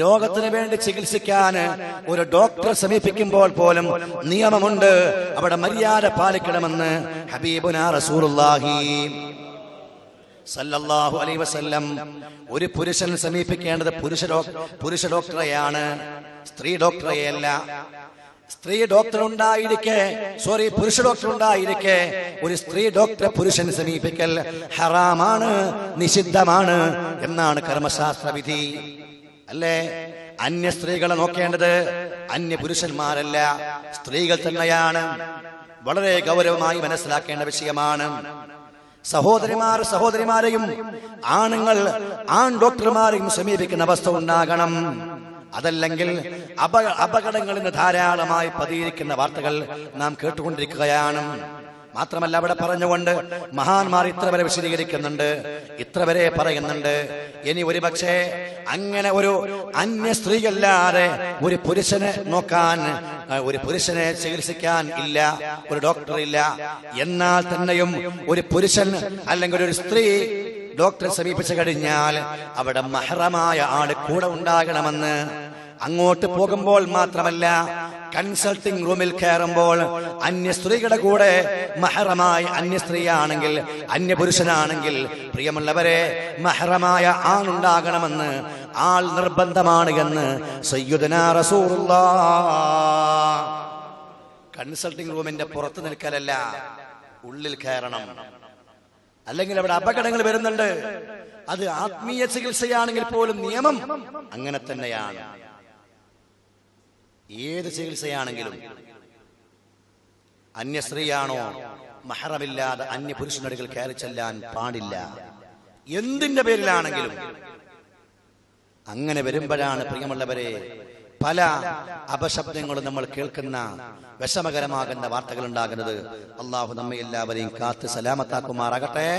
രോഗത്തിന് വേണ്ടി ചികിത്സിക്കാൻ ഒരു ഡോക്ടറെ സമീപിക്കുമ്പോൾ പോലും നിയമമുണ്ട്. അവിടെ മര്യാദ പാലിക്കണമെന്ന് ഹബീബുന സല്ലല്ലാഹു അലൈഹി വസല്ലം ഒരു പുരുഷൻ സമീപിക്കേണ്ടത് പുരുഷ പുരുഷ ഡോക്ടറെയാണ്. സ്ത്രീ ഡോക്ടറെയല്ല. സ്ത്രീ ഡോക്ടർ ഉണ്ടായിരിക്കെ സോറി പുരുഷ ഡോക്ടർ ഉണ്ടായിരിക്കെ ഒരു സ്ത്രീ ഡോക്ടറെ പുരുഷൻ സമീപിക്കൽ ഹറാമാണ് നിഷിദ്ധമാണ് എന്നാണ് കർമ്മശാസ്ത്ര വിധി അല്ലേ? അന്യ സ്ത്രീകളെ നോക്കേണ്ടത് അന്യ പുരുഷന്മാരല്ല. സ്ത്രീകൾ തന്നെയാണ്. വളരെ ഗൗരവമായി മനസ്സിലാക്കേണ്ട വിഷയമാണ്. സഹോദരിമാർ സഹോദരിമാരെയും ആണുങ്ങൾ ആൺ ഡോക്ടർമാരെയും സമീപിക്കുന്ന അവസ്ഥ ഉണ്ടാകണം. അതല്ലെങ്കിൽ അപ അപകടങ്ങളിൽ ധാരാളമായി പതിയിരിക്കുന്ന വാർത്തകൾ നാം കേട്ടുകൊണ്ടിരിക്കുകയാണ്. മാത്രമല്ല അവിടെ പറഞ്ഞുകൊണ്ട് മഹാന്മാർ ഇത്ര വരെ വിശദീകരിക്കുന്നുണ്ട് ഇത്ര വരെ പറയുന്നുണ്ട്. ഇനി ഒരു പക്ഷേ അങ്ങനെ ഒരു അന്യ സ്ത്രീയല്ലാതെ ഒരു പുരുഷനെ നോക്കാൻ ഒരു പുരുഷനെ ചികിത്സിക്കാൻ ഇല്ല ഒരു ഡോക്ടർ ഇല്ല. എന്നാൽ തന്നെയും ഒരു പുരുഷൻ അല്ലെങ്കിൽ ഒരു സ്ത്രീ ഡോക്ടറെ സമീപിച്ചു കഴിഞ്ഞാൽ അവിടെ മഹറമായ ആൾ കൂടെ ഉണ്ടാകണമെന്ന് അങ്ങോട്ട് പോകുമ്പോൾ മാത്രമല്ല കൺസൾട്ടിംഗ് റൂമിൽ കയറുമ്പോൾ അന്യ സ്ത്രീകളുടെ കൂടെ മഹറമായി അന്യ സ്ത്രീയാണെങ്കിൽ അന്യ പുരുഷനാണെങ്കിൽ പ്രിയമുള്ളവരെ മഹറമായ ആളുണ്ടാകണമെന്ന് ആൾ നിർബന്ധമാണ് എന്ന് സയ്യുദന റസൂറുള്ള കൺസൾട്ടിംഗ് റൂമിന്റെ പുറത്ത് നിൽക്കലല്ല ഉള്ളിൽ കയറണം. അല്ലെങ്കിൽ അവിടെ അപകടങ്ങൾ വരുന്നുണ്ട്. അത് ആത്മീയ ചികിത്സയാണെങ്കിൽ പോലും നിയമം അങ്ങനെ തന്നെയാണ്. ഏത് ചികിത്സയാണെങ്കിലും അന്യ സ്ത്രീയാണോ മഹറമില്ലാതെ അന്യ പുരുഷനടുകൾ കയറി ചെല്ലാൻ പാടില്ല. എന്തിന്റെ പേരിലാണെങ്കിലും അങ്ങനെ വരുമ്പോഴാണ് പ്രിയമുള്ളവരെ പല അപശബ്ദങ്ങളും നമ്മൾ കേൾക്കുന്ന വിഷമകരമാകുന്ന വാർത്തകൾ ഉണ്ടാകുന്നത്. അള്ളാഹു നമ്മെ എല്ലാവരെയും കാത്ത് സലാമത്താക്കുമാറാകട്ടെ.